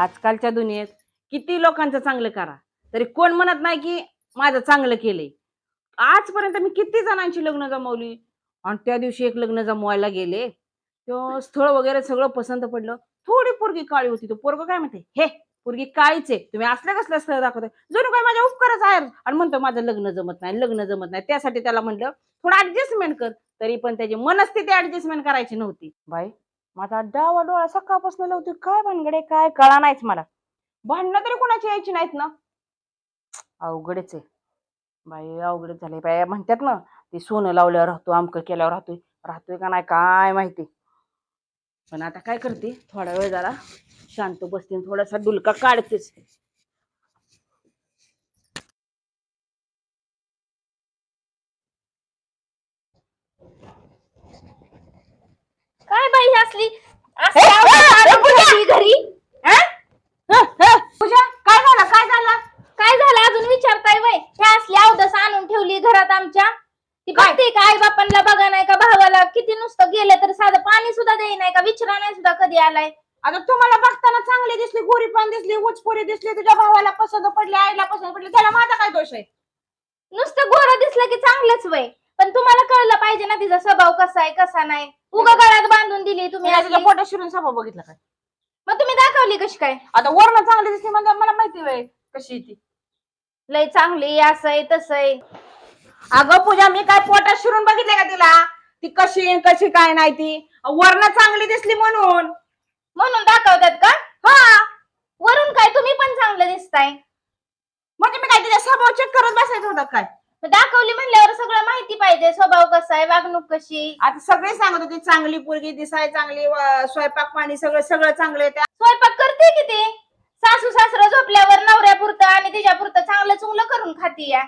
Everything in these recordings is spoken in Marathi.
आजकालच्या दुनियेत किती लोकांचं चांगलं करा. तरी कोण म्हणत नाही की माझं चांगलं केलंय. आजपर्यंत मी किती जणांची लग्न जमवली? आणि त्या दिवशी एक लग्न जमवायला गेले. तो स्थळ वगैरे सगळं पसंत पडलं. थोडी पोरगी काळी होती. तो पोरग काय म्हणते? हे पोरगी काळीच आहे. तुम्ही असल्या कसल्या स्थळ दाखवताय? जणू काय माझ्या उपकारच आहे आणि म्हणतो माझं लग्न जमत नाही लग्न जमत नाही. त्यासाठी त्याला म्हणलं थोडं ऍडजस्टमेंट कर. तरी पण त्याची मनस्थिती ऍडजस्टमेंट करायची नव्हती. बाय माझा डावा डोळा सकाळपासून लावते काय भानगडे काय कळा नाहीच मला. भांडणं तरी कोणाची यायची नाहीत ना? अवघडच आहे. बाई अवघडच झाले बाई म्हणतात ना ते सोनं लावल्यावर राहतो आमकं केल्यावर राहतोय. राहतोय का नाही काय माहिती. पण आता काय करते? थोडा वेळ जरा शांत बसते आणि थोडासा डुलका काढतेच. काय बाई असली? असली आवडत घरी? पूजा काय झालं काय झालं? काय झालं? अजून विचारताय वय? ह्या असली अवदस आणून ठेवली घरात आमच्या? ती काय? बघते का आई बापांना बघा नाही का भावाला? किती नुसतं गेलं तर साधं पाणी सुद्धा देई नाही का? विचारा नाही सुद्धा कधी आलाय? आता तुम्हाला बघताना चांगली दिसली गोरी पण दिसली उचपोरी दिसली तुझ्या भावाला पसंत पडली आईला पसंत पडली. त्याला माझा काय दोष आहे? नुसतं गोरं दिसलं की चांगलंच वय. पण तुम्हाला कळलं पाहिजे ना तिचा स्वभाव कसा आहे कसा नाही. उगा गळ्यात बांधून दिली तुम्ही मी असली. पोटात शिरून सभा बघितला काय? मग तुम्ही दाखवली कशी काय? आता वर्ण चांगली दिसली म्हणजे मला माहिती वेळ कशी आहे ती. लय चांगली असं आहे तसं आहे. अगं पूजा मी काय पोटात शिरून बघितले का तिला? ती कशी आहे, कशी काय नाही ती. वर्ण चांगली दिसली म्हणून. म्हणून दाखवतात का? हा. वरून काय तुम्ही पण चांगलं दिसताय. म्हणजे मी काय तिच्या स्वभाव चेक करत बसायचं होतं काय? मग दाखवली म्हणल्यावर सगळं माहिती पाहिजे. स्वभाव कसा आहे वागणूक कशी आता सगळे सांगत होते चांगली पोरगी दिसाय चांगली व- स्वयंपाक पाणी सगळं सगळं चांगलं आहे त्या. स्वयंपाक करते की ते? सासू सासरा झोपल्यावर नवऱ्या पुरतं आणि तिच्या पुरतं चांगलं चुंगलं करून खाती या.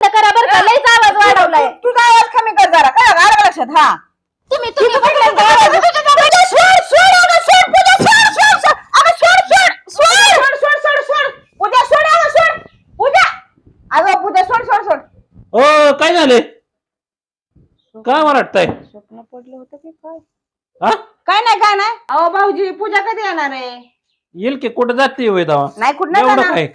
करा बरं का लयच आवाज वाढवलाय. तू- तुझा आवाज कमी कर जरा. काय आलं लक्षात हा. तुम्ही तुम्ही सोड, सोड, सोड, सोड. अगं, सोड, सोड, सोड, सोड, सोड, सोड, सोड. पूजा, सोड, अगं, सोड. पूजा. अगं, पूजा, सोड, सोड, सोड. ओ काय झाले काय वाटतंय? स्वप्न पडलं होतं की काय? हा काय नाही काय नाही. अहो भाऊजी पूजा कधी येणार आहे? येईल की कुठं जाते होय तेव्हा? नाही कुठं नाही एवढं जाणार. काय?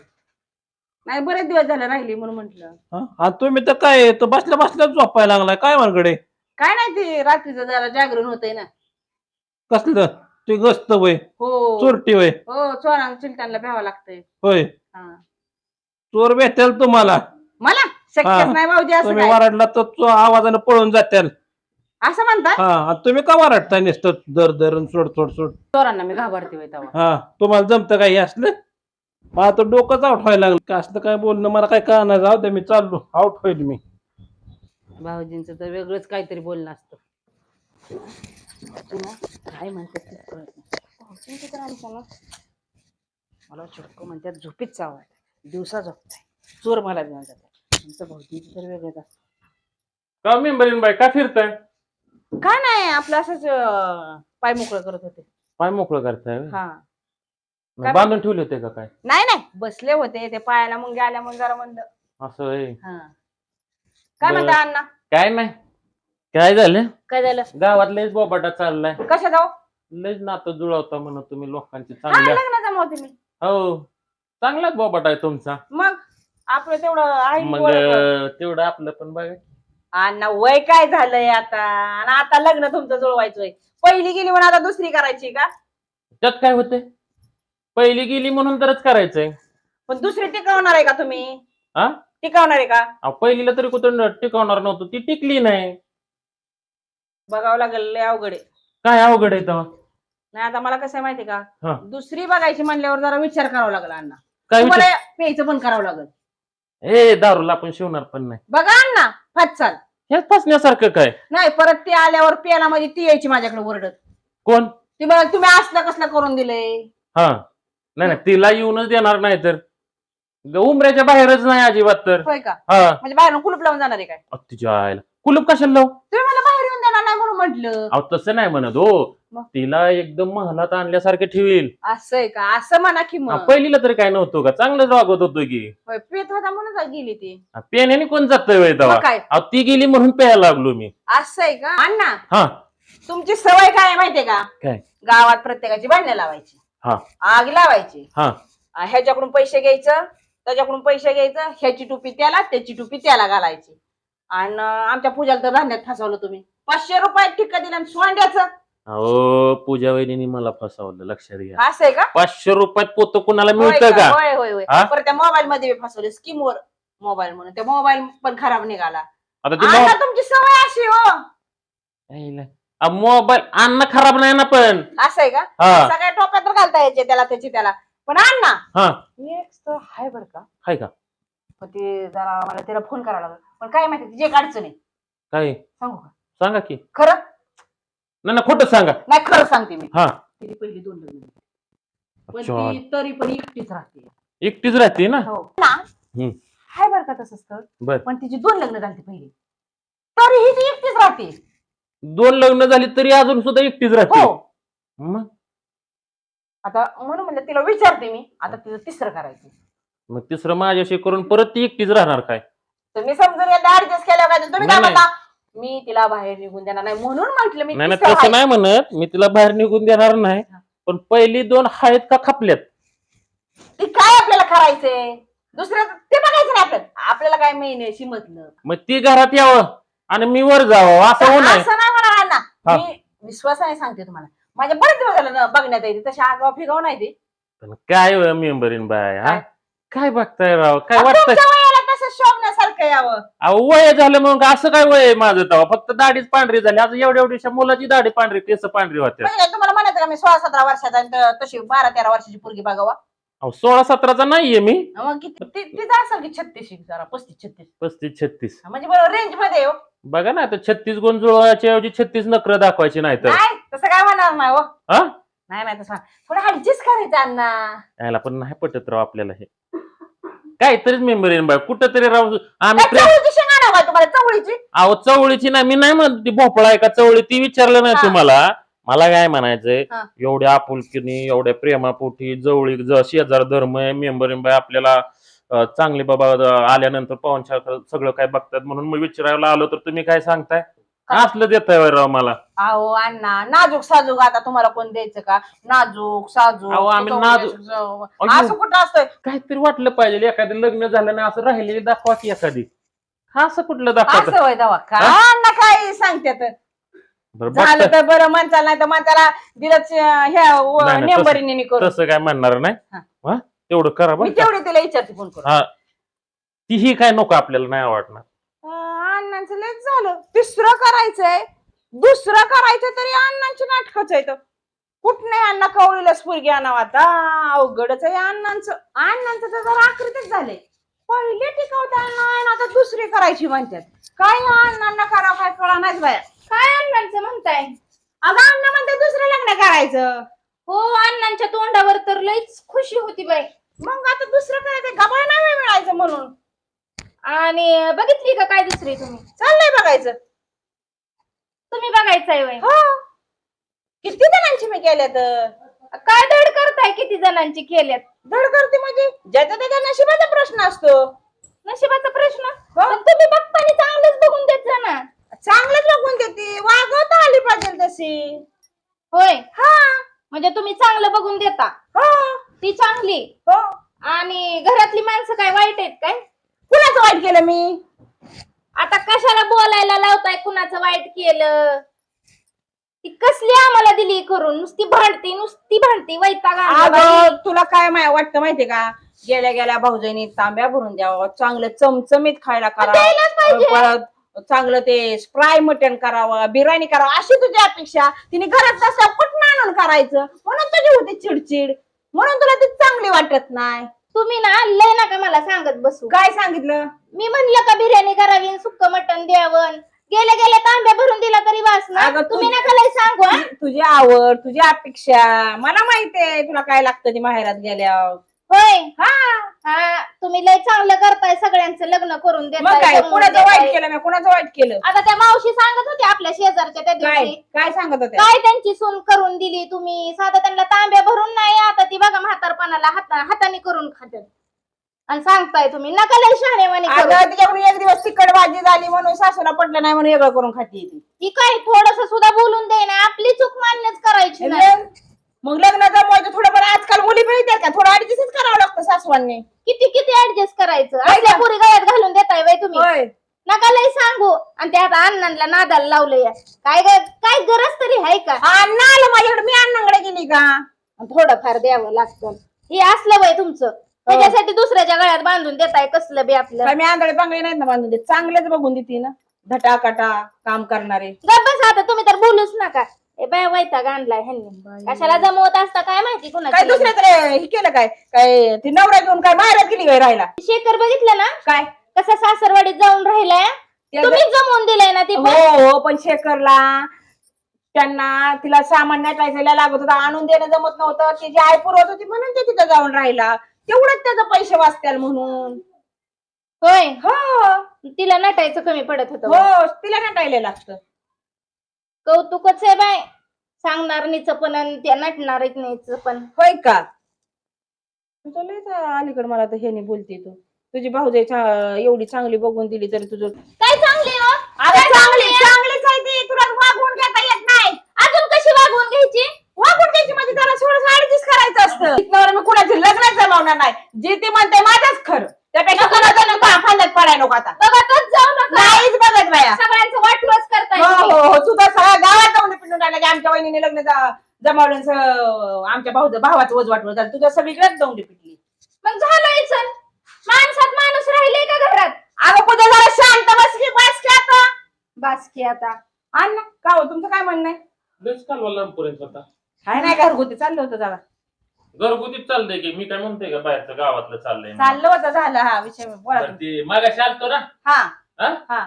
नाही बरेच दिवस झाले राहिली म्हणून म्हंटल. हा? आणि तुम्ही तर काय तर बसल्या बसल्याच झोपायला लागलाय. काय मानकडे काय नाही ते रात्रीचं जरा जागरण होतंय ना. कसलं ते गस्त होय. हो. चोरटी होय. हो चोरांना चिलटांना भ्यावं लागतंय. होय. हा. चोर भेटेल तुम्हाला. मला? शक्यच हा. नाही भाऊजी असं तुम्ही काय. वराडला तर चो- आवाजानं पळून जात्याल असं म्हणता? हा आणि तुम्ही का वराडताय नुसतं दर दर सोड सोड सोड? चोरांना मी घाबरते होय तेव्हा. हा तुम्हाला जमतं काही असलं? मला तर डोकंच आउट व्हायला लागलं. का असलं काय बोलणं? मला काय कळणार? जाऊ दे मी चाललो. आउट होईल मी. भाऊजींचं तर वेगळंच काहीतरी बोलणं असतं. तू काय म्हणतात तेच कळत नाही. भाऊजींचं तर आमचं ना मला चक्क म्हणतात झोपीत चावाय दिवसा झोपताय चोर मला घेऊन आमचं भाऊजींचं तर वेगळंच असतं. का मेंबरीन बाई? का फिरताय? काय नाही आपलं असंच अं, पाय मोकळं करत होते. पाय मोकळं करताय व्हय? हा. बांधून ठेवले होते का काय? नाही नाही बसले होते ते पायाला मुंग्या आल्या म्हणून जरा म्हणलं असं. हा. काय बरं. म्हणता अण्णा? काय नाही. काय झालं? काय झालं? गावात लयच बोबाटा चाललाय. कशा जाऊ लयच नातं जुळवता म्हणून तुम्ही लोकांची हा चांगल्या. लग्न जमवते मी हो. चांगलाच बोबाटा आहे तुमचा. मग? आपलं तेवढं आहे मग बरोबर. अं, तेवढं आपलं पण बघा. अण्णा वय काय झालंय आता? आणि आता लग्न तुमचं जुळवायचंय. पहिली गेली म्हणून आता दुसरी करायची का? त्यात काय होते पहिली गेली म्हणून तरच करायचंय. पण दुसरी टिकवणार आहे का तुम्ही? हा टिकवणार आहे का? अहो, पहिलीला तरी कुठं टिकवणार नव्हतं. ती टिकली नाही. बघावं लागेल लय अवघड आहे. काय अवघड आहे तेव्हा? नाही आता मला कसं आहे माहिती का? हा. दुसरी बघायची म्हणल्यावर जरा विचार करावा लागला अण्णा. काय विचार प्यायचं पण करावं लागेल. ए दारूला आपण शिवणार पण नाही. बघा अण्णा फाच चाल. हेच फसण्यासारखं काय? नाही परत ती आल्यावर पेनामध्ये ती यायची माझ्याकडे ओरडत. कोण? ती म्हणाल तुम्ही असलं कसलं करून दिलंय? हा. नाही नाही तिला येऊनच देणार नाही तर. ग- उमऱ्याच्या बाहेरच नाही अजिबात तर. होय का? हा. म्हणजे बाहेरून कुलूप लावून जाणार आहे काय? अ, तिच्या आईला. कुलूप कशाला लावू? तुम्ही मला बाहेर येऊन देणार नाही म्हणून म्हटलं. अहो तसं नाही म्हणत हो. मग? तिला एकदम महालात आणल्यासारखे ठेवील असं आहे का? असं म्हणा की हा, मग. पहिलीला तरी काय नव्हतं का? चांगलंच वागत होतो की. होय, पेत होता म्हणून गेली ती. हा, पेण्याने कोण जात वेळ मग तेव्हा काय? अहो ती गेली म्हणून प्यायला लागलो मी. असं आहे का? अण्णा हा. तुमची सवय काय आहे माहितीये का? काय? गावात प्रत्येकाची भांडणं लावायची. हा. आग लावायची. हा. आ, ह्याच्याकडून पैसे घ्यायचं त्याच्याकडून पैसे घ्यायचं ह्याची टोपी त्याला त्याची टोपी त्याला घालायची. आणि आमच्या पूजाला तर धान्यात फसवलं तुम्ही. पाचशे रुपयात ठिक्का दिला आणि सोंड्याचं. अहो पूजा वहिनी मला फसवलं लक्षात घ्या. असं आहे का? पाचशे रुपयात पोत कुणाला होय मिळतं का? का? होय होय होय. हा? परत त्या मोबाईल मध्ये फसवले स्कीम वर मोबाईल म्हणून. त्या मोबाईल पण खराब निघाला. आता ती आता तुमची सवय अशी हो. मोबाईल अन्न खराब नाही ना पण. असं आहे का? हा. सगळ्या टोप्यात तर घालता यायचे त्याला त्याची त्याला. पण आण ना हा. मी एक तर हाय बर का. हाय का? पण ते जरा मला तिला फोन करावा लागला. पण काय माहिती तिची एक अडचण आहे. काय? सांगू का? सांगा की. खरं? नाही ना खोटं सांगा. नाही खरं सांगते मी. हा. तिने पहिली दोन लग्न झाली. पण अच्छा. ती तरी पण एकटीच राहते. एकटीच राहते ना? हो. ना? हम्म. हाय बर का तसंच तर. बर. पण तिची दोन लग्न झाली पहिली. तरीही ती एकटीच राहते. दोन लग्न झाली तरी अजून सुद्धा एकटीच राहते. हो. मग? आता म्हणून म्हणजे तिला विचारते मी. आता तिचं तिसरं करायचं मग तिसरं माझ्याशी करून परत ती एकटीच राहणार काय? तुम्ही समजून येता ऍडजस्ट केलं पाहिजे तुम्ही काय नाही, म्हणता मी तिला बाहेर निघून देणार नाही म्हणून म्हंटल मी नाही नाही तिसरं तसं आहे. नाही म्हणत. मी तिला बाहेर निघून देणार नाही. पण पहिली दोन आहेत का खपल्यात? ती काय आपल्याला करायचंय? दुसऱ्या ते बघायचं नाही आपल्याला. आपल्याला काय महिन्याशी मतलब? मग ती घरात यावं आणि मी वर जावं. असं होऊ नये. असं नाही म्हणा हा. ना मी विश्वासाने सांगते तुम्हाला. माझ्या बरेच दिवस झालं ना बघण्यात येते. तशी आगाव फिगाव नाही ती. पण काय मेंबरीन बाय हा? काय? काय बघताय राव? काय वाटतंय? तुमच्या वयाला कसं शोभण्यासारखं यावं अहो. वय झालं मग असं काय वय आहे माझं तेव्हा? फक्त दाढीच पांढरी झाली. आज एवढ्या एवढ्याशा मुलाची दाढी पांढरी केस पांढरी होते म्हणजे काय तुम्हाला म्हणायचं का मी सोळा सतरा वर्षाचा आणि त- तशी बारा तेरा वर्षाची पोरगी बघावा? अहो सोळा सतराचा नाहीये मी. मग किती ती- तिचं असेल की छत्तीस जरा पस्तीस छत्तीस. पस्तीस छत्तीस. म्हणजे बरोबर रेंजमध्ये हो. बघा ना आता छत्तीस गुण जुळवायच्या ऐवजी छत्तीस नकर दाखवायची नाही तर नाही तसं काय म्हणणार नाही हो. हा? नाही नाही तसं थोडं ऍडजस्ट करायचं अण्णा. याला पण नाही पटत राव आपल्याला हे. काहीतरीच मेंबर येईन बाय कुठं तरी राव आम्ही प्रेम चवळीची शेंगा तुम्हाला? चवळीची? अहो चवळीची नाही. मी नाही म्हणत ती भोपळा आहे का चवळी? ती विचारलं नाही हा. तुम्हाला. मला काय म्हणायचंय हा. एवढ्या आपुलकीने एवढ्या प्रेमापोटी जवळी ज शेजार धर्म आहे मेंबर बाय आपल्याला अं, चांगले बाबा अं, आल्यानंतर पाहुणच्या सगळं काय बघतात म्हणून मी विचारायला आलो तर तुम्ही काय सांगताय? असलं देताय राव मला. अहो अण्णा नाजूक साजूक आता तुम्हाला कोण द्यायचं का? नाजूक साजूक अहो, आम्ही चवळी नाजूक- असं- कुठं असतंय? काहीतरी वाटलं पाहिजे एखादं लग्न झालं नाही असं राहिलेली दाखवा की एखादी. असं कुठलं दाखवत? असं होय दवा का? हा? अण्णा काय सांगतात बरं झालं तर. बरं माणसाला नाही तर माणसाला दिलंच अं, ह्या नाही, नाही, नेंबरीने तसं काय म्हणणार नाही. हा. हा तेवढं करा मी बरं का. तेवढे तिला विचारते फोन करून. हा. तीही काय नको आपल्याला नाही आवडणार अं, झालं. तिसरं करायचंय दुसरं करायचं तरी अण्णांची नाटकच आहे तर नाही अण्णा कवळीलाच पोरगी आणावं आता. अवघडच आहे अण्णांचं. अण्णांचं तर जरा आकृतीच झाले पहिले टिकवता अण्णा आता दुसरी करायची म्हणतात. काय अण्णांना करावं काय कळा नाहीच बाया. काय अण्णांचं म्हणताय? अगं अण्णा म्हणतात दुसरं लग्न करायचं. हो अण्णांच्या तोंडावर तर लईच खुशी होती बाई. मग आता दुसरं करायचं गबाळ नाही मिळायचं म्हणून. आणि बघितली का काय दुसरी तुम्ही? चाललंय बघायचं. तुम्ही बघायचंय वय हो. किती जणांची मी केल्यात? काय धड करताय किती जणांची केल्यात? धड करते म्हणजे? ज्याचा त्याच्या नशिबाचा प्रश्न असतो. नशिबाचा प्रश्न? हो. पण तुम्ही बघताना चांगलंच बघून देत जा ना. चांगलंच लागून देते. वागवता आली पाहिजे तशी. होय. हा. म्हणजे तुम्ही चांगलं बघून देता. हो. ती चांगली. हो. आणि घरातली माणसं काय वाईट आहेत काय? कुणाचं वाईट केलं मी? आता कशाला बोलायला लावताय कुणाचं वाईट केलं? ती कसली आम्हाला दिली करून? नुसती भांडती नुसती भांडती वैताग आणला बाई. अगं तुला काय माय वाटतं माहितीये का? गेल्या गेल्या भाऊजाईनी तांब्या भरून द्यावं. चांगलं चमचमीत खायला द्यायलाच पाहिजे. करावं परत चांगलं ते स्प्राय मटण करावं बिर्याणी करावं अशी तुझी अपेक्षा. तिने घरात तसं कुठं आणून करायचं? म्हणून तुझी होती चिडचिड. म्हणून तुला ती चांगली वाटत नाही. तुम्ही ना लय नका मला सांगत बसू. काय सांगितलं? मी म्हणलं का बिर्याणी करावी सुक्क मटण द्यावं. गेले गेले तांब्या भरून दिला तरी बस ना. अगं, तू- तुम्ही नका लय सांगू हा? तुझी- तुझी आवड तुझी अपेक्षा मला माहितीये तुला काय लागतं ती माहेरात गेल्यावर. होय. हा. हा तुम्ही लय चांगलं करताय सगळ्यांचं लग्न करून मग देताय काय? जमवून कुणाचं देताय. वाईट केलं मी कुणाचं वाईट केलं? आता त्या मावशी सांगत होत्या आपल्या शेजारच्या त्या काय? दिवशी. काय सांगत होते काय त्यांची सून करून दिली तुम्ही? साधं त्यांना तांब्या भरून नाही आता ती बघा म्हातारपणाला हाता हाताने करून खात्यात. आणि सांगताय तुम्ही नका लय शहाणेवाणी करू. अगं तिच्याकडून एक दिवस तिखट भाजी झाली म्हणून सासूला पटलं नाही म्हणून वेगळं करून खाती ती. ती काय थोडस सुद्धा बोलून दे ना आपली चूक मान्यच करायची नाही. मग लग्न जमवायचं थोडंफार. आजकाल मुली मिळतात का? थोडं अडीचच करावं लागतं सासवांनी किती किती ऍडजस्ट करायचं? होय? पुरी गळ्यात घालून देताय वय तुम्ही. होय. नका लय सांगू. आणि ते आता अण्णांना नादाला लावलंय. काय ग- काय गरज तरी आहे का? अण्णा आलं माझ्याकडे. मी अण्णाकडे गेली का? थोडंफार द्यावं लागतं. हे असलं वय तुमचं. त्याच्यासाठी दुसऱ्याच्या गळ्यात बांधून देताय कसलं बी आपलं. काय मी आंधळे बांगळे नाहीत ना बांधून देत. चांगलेच बघून देते ना. धटाकटा काम करणारे. गप्प बस आता. तुम्ही तर बोलूच नका. ए बाय वैताग आणलाय ह्यांनी. कशाला जमवत असता? काय माहिती काय कुणाची दुसऱ्या तर हे केलं काय? काय ती नवरा घेऊन काय माहेरात गेली काय राहायला? शेखर बघितलं ना? काय? कसा सासरवाडीत जाऊन राहिलाय? ते तुम्ही जमवून दिलंय ना ती पण. हो हो पण शेखरला त्यांना तिला सामान नटायला लागत होता आणून देणं जमत नव्हतं. तिची आई पुरवत होती म्हणून ते तिथं जाऊन राहिला. तेवढंच त्याचे पैसे वाचत्याल म्हणून. होय? हो. तिला नटायचं कमी पडत होतं. हो तिला नटायला लागतं. कौतुकच आहे बाय सांगणार नीच पण आणि त्या नटणार नीच पण. होय का? तुझं लयच अलीकडे मला तर हे नाही बोलते तू. तुझी भाऊजाई चा- एवढी चांगली बघून दिली तरी तुझं काय चांगली हो? अरे चांगली चांगलीच आहे ती. तुला वागवून घेता येत नाही. अजून कशी वागवून घ्यायची? वागून घ्यायची म्हणजे त्याला थोडं ऍडजस्ट करायचं असतं. तिथनं मी कुणाचे लग्न जमावणार नाही. जे ते म्हणते माझंच खरं. त्यापेक्षा कोणाचं नको फांद्यात पडाय नको आता बघतच जाऊ नका नाहीच बघत बाया सगळ्यांचं वाटवच करताय हो तुम्ही. हो हो तुझा सगळ्या गावात जाऊन पिंडून राहिला की वहिनीने लग्न जमावलं आणि स- आमच्या भाऊ भावाचं वज वाटवलं झालं. तुझ्या सगळीकडेच जाऊन पिटली मग झालंय चल. माणसात माणूस राहिले का घरात? अगं पूजा जरा शांत बस की बस की आता. बास की आता. अण्णा का हो तुमचं काय म्हणणं आहे? कालवा काय नाही घरगुती चाललं होतं जरा. घरगुतीच चाललंय की मी काय म्हणतोय का बाहेरचं गावातलं चाललंय चाललं होतं झालं हा विषय. बोला तर तुम्ही. ते मागाशी आलतो ना. हा. हा? हा.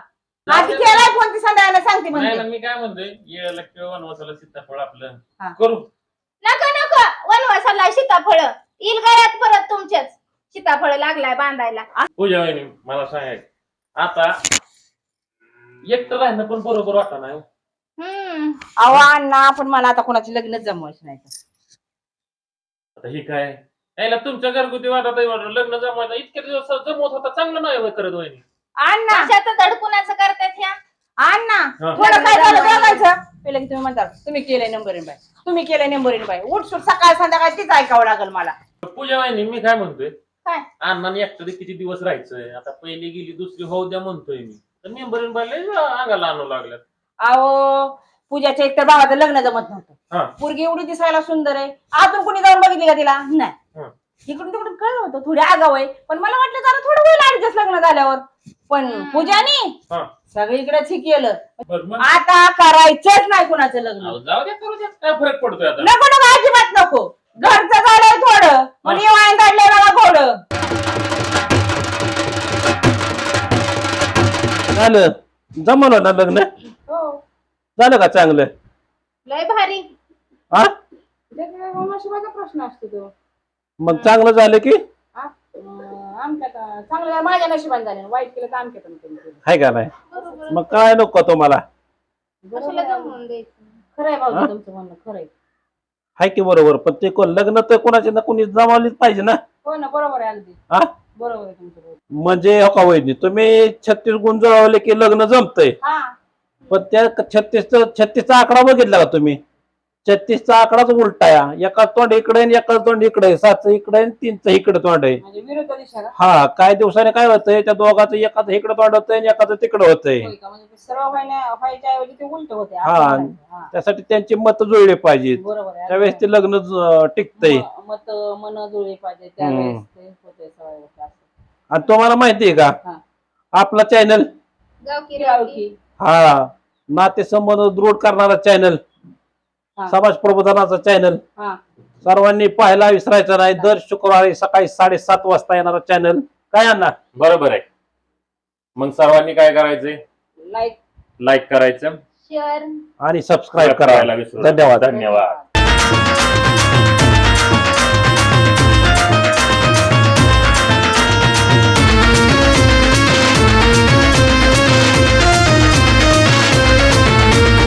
आधी केलाय फोन ती संध्याकाळला? सांगते नाही ना म्हणते मी काय म्हणतोय येळाला किंवा वनवासाला सीताफळ आपलं हा. करू. नका नका. वनवासाला सीताफळ. येईल गळ्यात परत तुमच्याच सीताफळ लागलाय बांधायला. पूजा वहिनी मला सांगाय. आता एकटं राहणं पण बरोबर वाटत नाही हो. हम्म. अहो अण्णा पण मला आता कोणाची लग्न जमवायचं नाही. आता ही काय? यायला तुमच्या घरगुती वाटत. लग्न जमवायचं इतके दिवस जमवत होता चांगलं नाही होय करत वहिनी. अण्णा. कशाचं धडकुणाचं करतात ह्या? अण्णा. हा. थोडं काय झालं पहिलं की तुम्ही म्हणता तुम्ही केलंय नंबरीन बाय तुम्ही केलंय नंबरीन बाय उठ सुट सकाळ संध्याकाळ तीच ऐकावं लागेल मला. पूजा वहिनी मी काय म्हणतोय? काय? अण्णाने एकटं किती दिवस राहायचंय? आता पहिली गेली दुसरी होऊ द्या म्हणतोय मी. तर मेंबरीन बायला अंगाला आणू लागल्यात. अहो पूजाच्या एकतर भावाचं लग्न जमत हा. नव्हतं पोरगी एवढी दिसायला सुंदर आहे. अजून कोणी जाऊन बघितली का तिला? नाही. हा. इकडून तिकडून कळलं होतं थोडी आगाव आहे. पण मला वाटलं जरा थोडं होईल ऍडजस्ट लग्न झाल्यावर. पण पूजानी हा. सगळीकडेच हे केलं बरं मग? आता करायचंच नाही कुणाचं लग्न. अहो, जाऊ द्या करू काय फरक पडतोय आता? नको नको अजिबात नको. घरचं झालंय थोडं. पण वाईन काढलंय बघा थोडं झालं. जमवलं ना लग्न? हो. झालं का चांगलं? लय भारी. हा? नशिबाचा प्रश्न असतो तो. मग चांगलं झालं की? अं, चांगलं आहे, माझ्या नशिबाने झाले. वाईट केलं तर आमच्यात पण केलं. हाय का नाही? मग काय नको तुम्हाला? कशाला जमवून द्यायचं? खरंय भाऊ तुमचं म्हणणं खरंय. हाय की बरोबर पण ते कोण लग्न तर कोणाचे ना कोणी जमावलीच पाहिजे ना? हो ना बरोबर आहे अगदी. हा? बरोबर आहे तुमचं बरोबर. म्हणजे हो का वहिनी तुम्ही छत्तीस गुण जळवले की लग्न जमतंय? हा. पण त्या छत्तीस छत्तीसचा आकडा बघितला का तुम्ही? छत्तीसचा आकडाच उलटा आहे. एका तोंड इकडे आणि एका तोंड इकडे सातचं इकडे आणि तीनचं इकडे तोंड आहे. म्हणजे विरुद्ध दिशा का हा काय दिवसाने काय होतंय? त्या दोघांचं एकाचं इकडे तोंड होतंय आणि एकाचं तिकडे होतंय. होय का? म्हणजे ते सर्व व्हायला व्हायच्या ऐवजी ते उलट होते असं हा. हा. त्यासाठी त्यांची मत जुळली पाहिजेत. बरोबर आहे. त्यावेळेस ते लग्न ज- टिकतंय. म- मत मन जुळले पाहिजे त्यावेळेस ते होते सगळ्या गोष्टी असं. आणि तुम्हाला माहितीये का? हा. आपला चॅनल गावकी रावकी. की. हा. नातेसंबंध दृढ करणारा चॅनल हा. समाज प्रबोधनाचा चॅनल हा. सर्वांनी पाहायला विसरायचं नाही. दर शुक्रवारी सकाळी साडेसात वाजता येणारा चॅनल काय आणणार बरोबर आहे. मग सर्वांनी काय करायचंय? लाईक लाईक करायचं. शेअर आणि सबस्क्राईब करायला करा. विसरू नका. धन्यवाद. धन्यवाद.